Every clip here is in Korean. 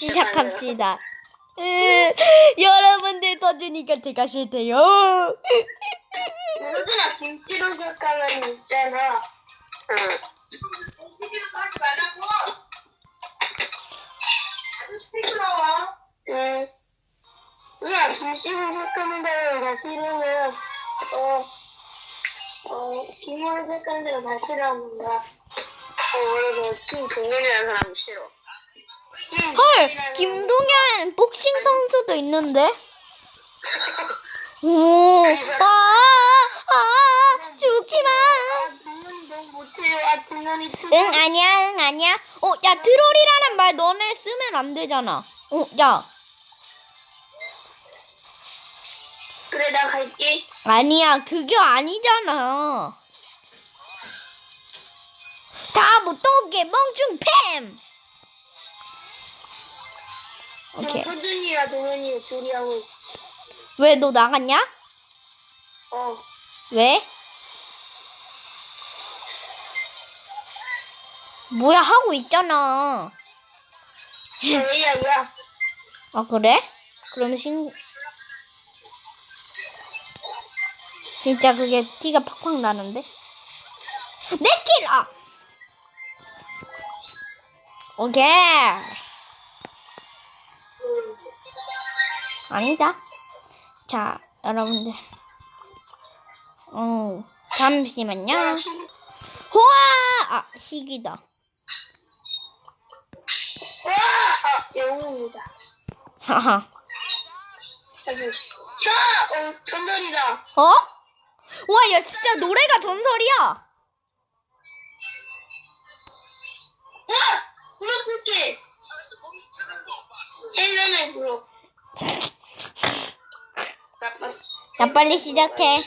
시작합시다. 으, 여러분들 써주니까 제가 싫대요. 누구나 김치로 시작하면 있잖아. 응. 응. 누나 김치로 시작하는 데가 다 싫으면 어, 어, 김으로 시작하는 데가 다 싫어하는 거야. 어, 원래 그 김동현이라는 사람 싫어. 김, 헐, 김동현 복싱 선수도 있는데? 오, 아, 아, 죽지 마. 응, 아니야, 응, 아니야. 어, 야, 트롤이라는 말 너네 쓰면 안 되잖아. 어, 야, 그래, 나 갈게. 아니야, 그게 아니잖아. 다 못오게 멍충 팸! 오케이. 지금 호준이와 동현이가 둘이 하고. 왜 너 나갔냐? 어. 왜? 뭐야, 하고 있잖아. 야, 야, 야. 아, 그래? 그럼 신, 진짜 그게 티가 팍팍 나는데? 내 킬! 아! 오케이. 아니다. 자, 여러분들. 어, 잠시만요. 호아! 아! 아, 영웅이다. 하하. 샤! 어, 전설이다. 어? 와, 야, 진짜 노래가 전설이야. 와! 불러볼게. 헬렌을 불러. 야, 빨리 시작해.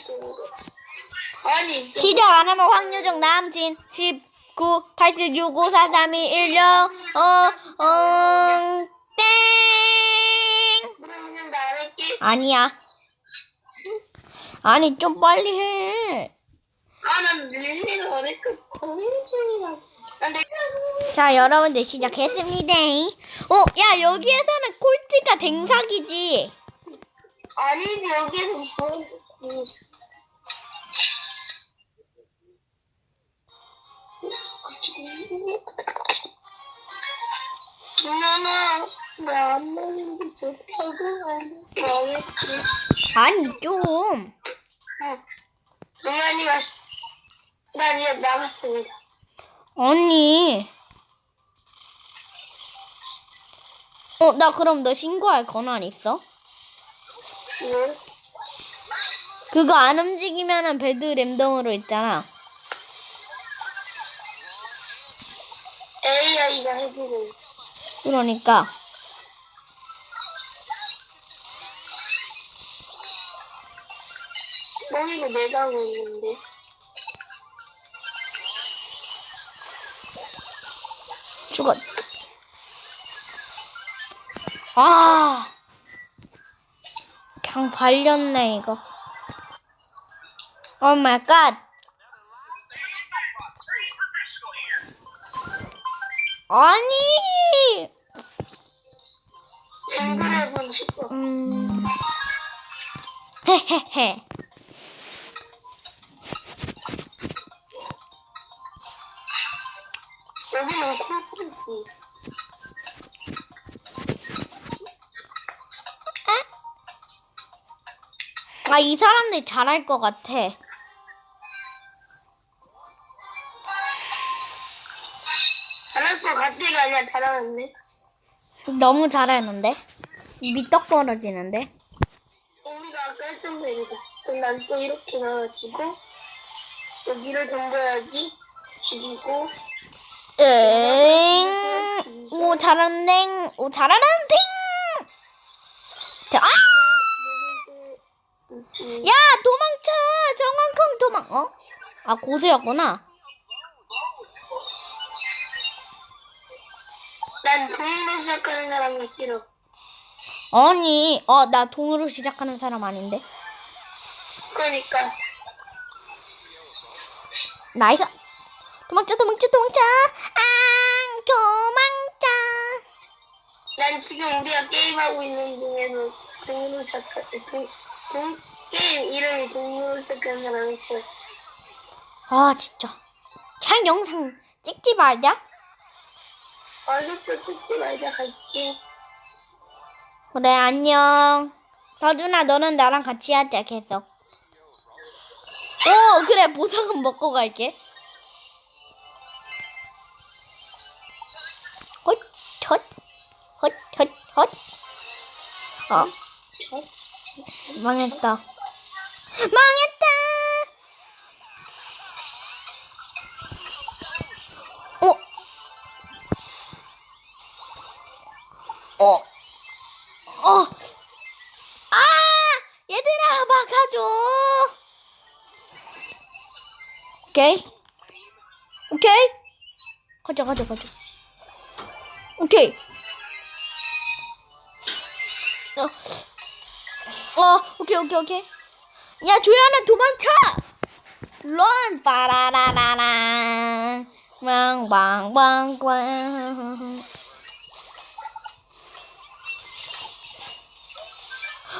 아니, 시작 안 하면 황유정 남친 19 80 65 4 3 2 1 0 어, 어, 땡! 나. 아니야. 아니, 좀 빨리 해. 자, 여러분들 시작했습니다. 어, 야, 여기에서는 콜트가 댕삭이지. 아니지, 여기에서 보여줬지. 누나나, 나안 먹는 게 좋다고 말했지. 아니, 좀. 누나니가, 난 이제 나갔습니다. 아니. 어, 나 그럼 너 신고할 권한 있어? 왜? 그거 안 움직이면은 배드 랜덤으로 있잖아. AI가 해주고. 그러니까. 멍이가 내가 하고 있는데. 죽었. 아. 그냥 발렸네, 이거. 오 마이 갓. 아니! 징그레본 싶어. 음. 헤헤헤. 여기는 콜트지. 아, 이 사람들 잘할 것 같아. 알았어, 갑자기 아니야, 잘하는데. 너무 잘하는데? 입이 떡 벌어지는데? 우리가 아까 했던 대로다. 그럼 난 또 이렇게 나와가지고, 여기를 던져야지. 죽이고, 응. 오, 잘하는데. 오, 잘하는데. 자, 아! 야, 도망쳐! 정원콩 도망, 어? 아, 고수였구나. 난 동으로 시작하는 사람이 싫어. 아니, 어, 나 동으로 시작하는 사람 아닌데? 그러니까, 나이스. 도망쳐, 도망쳐, 도망쳐. 아, 도망쳐. 난 지금 우리가 게임하고 있는 중에서 동물을 시작한 동, 동, 이름이 시작한 사람이 싫어. 아 진짜. 그냥 영상 찍지 말자. 알겠어, 찍지 말자, 갈게. 그래 안녕. 서준아 너는 나랑 같이 하자 계속. 어 그래 보상은 먹고 갈게. 헛, 헛, 헛, 헛, 헛. 어, 망했다. 망했다. 어, 어, 어. 아, 얘들아 막아줘. 오케이, 오케이. 가자, 가자, 가자. 오케이. 어, 어, 오케이, 오케이, 오케이. 야, 조연아, 도망쳐! 런, 빠라라라라. 빵빵빵빵.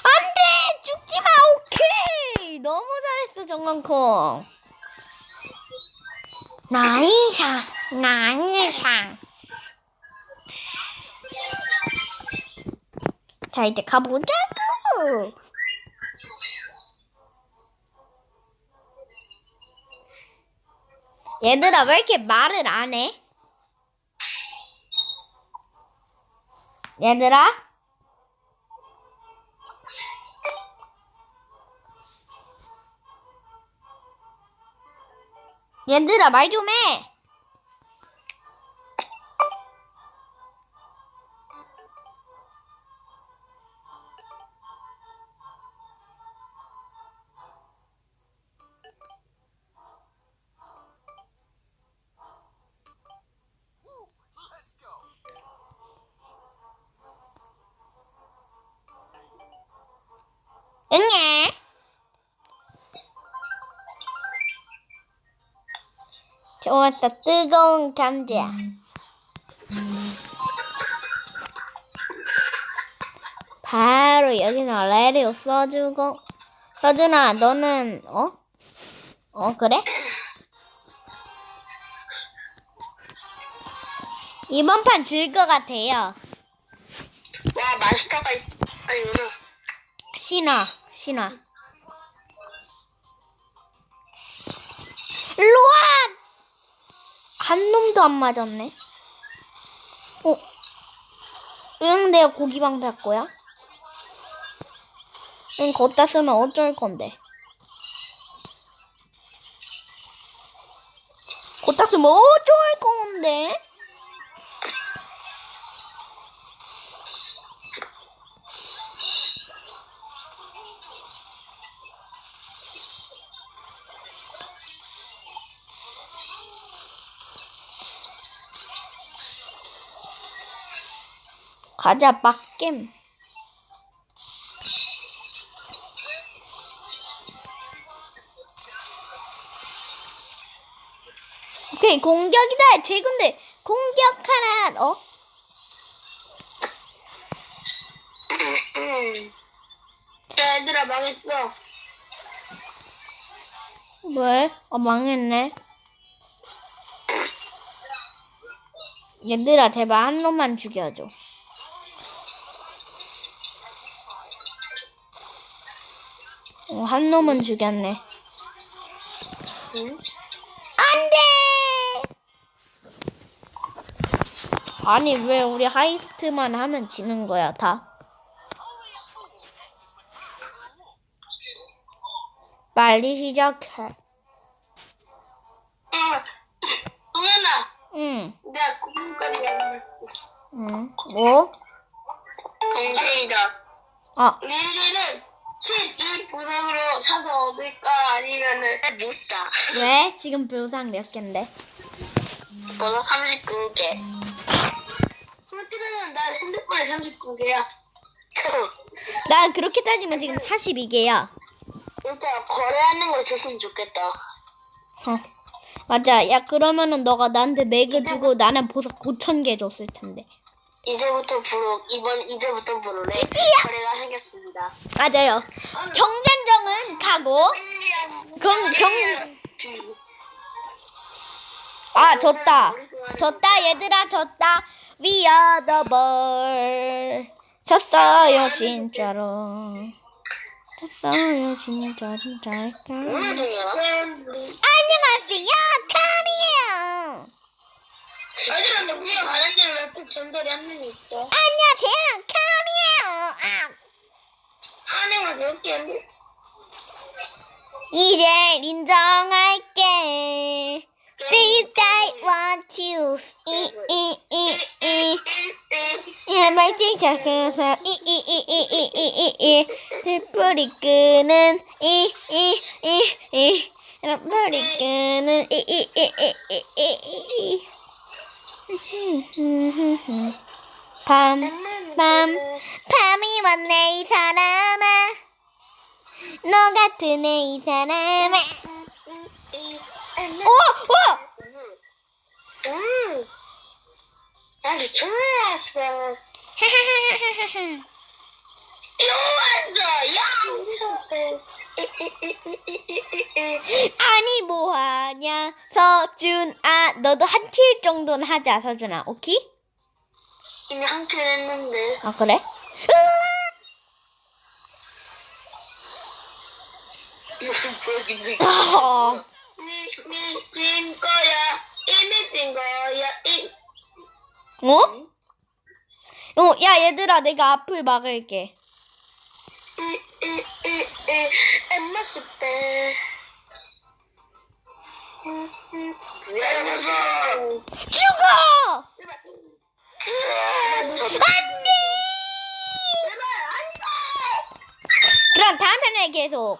안 돼! 죽지 마! 오케이! 너무 잘했어, 정강콩. 나이샤, 나이샤. 자, 이제 가보자고! 얘들아, 왜 이렇게 말을 안 해? 얘들아? 얘들아, 말 좀 해! 좋았다. 뜨거운 감자. 바로 여기는 레리오 써주고. 서준아, 너는, 어? 어, 그래? 이번 판 질 것 같아요. 와 마스터가 있 아니구나 신화, 신화. 일로 와! 한 놈도 안 맞았네. 어? 응, 내가 고기방패 할 거야? 응, 걷다 쓰면 어쩔 건데. 걷다 쓰면 어쩔 건데? 가자, 빡겜. 오케이, 공격이다. 제군들, 공격하라. 어? 야, 얘들아, 망했어. 왜? 아, 망했네. 얘들아, 제발 한 놈만 죽여줘. 어, 한 놈은 죽였네. 응? 안 돼! 아니, 왜 우리 하이스트만 하면 지는 거야, 다? 빨리 시작해. 응. 동현아, 응, 내가 공부까지 안 했어. 응. 뭐? 동생이다 아, 릴리는 12 보석으로 사서 얻을까? 아니면은 못 사 왜? 지금 보상 몇 갠데? 번호 39개 그렇게 되면 나 핸드폰에 39개야. 나 그렇게 따지면 지금 42개야. 진짜 거래하는 거 있었으면 좋겠다 어. 맞아. 야, 그러면은 너가 나한테 매그 주고 나는 보석 9천 개 줬을 텐데. 이제부터 부록 이번 이제부터 부록에 거래가 생겼습니다. 맞아요. 경쟁정은 가고 경, 경, 아, 졌다. 졌다, 얘들아, 졌다. We are the ball. 졌어요, 진짜로. 졌어요, 진짜, 진짜. 오늘 중이야. 안녕하세요, 카리에요. 얘들아, 근데 우리가 가는 데는 왜꼭 전달이 한 명이 있어? 안녕하세요, 카리에요. 아. 안에만 몇 개? 이제 인정할게. Please I want to. 이, 이, 이, 이. 제발 지켜서 이, 이, 이, 이, 이, 이, 이, 이. 슬프리 끄는 이, 이, 이, 이. 슬프리 끄는 이, 이, 이, 이, 이, 이, 이. 밤, 밤, 밤이 왔네 이 사람아. 너 같은 애 이 사람아. 오, 오. 음. 아주 좋았어. 좋았어. 야. 아니 뭐하냐 서준아 너도 한 킬 정도는 하자 서준아 오케이? 이미 한 킬 했는데. 아 그래? 어, 이미 찐 거야. 이미 찐 거야. 이. 어? 어, 야 얘들아 내가 앞을 막을게 엠마 스페. 미안해서. 죽어! 안돼. 그럼 다음 편에 계속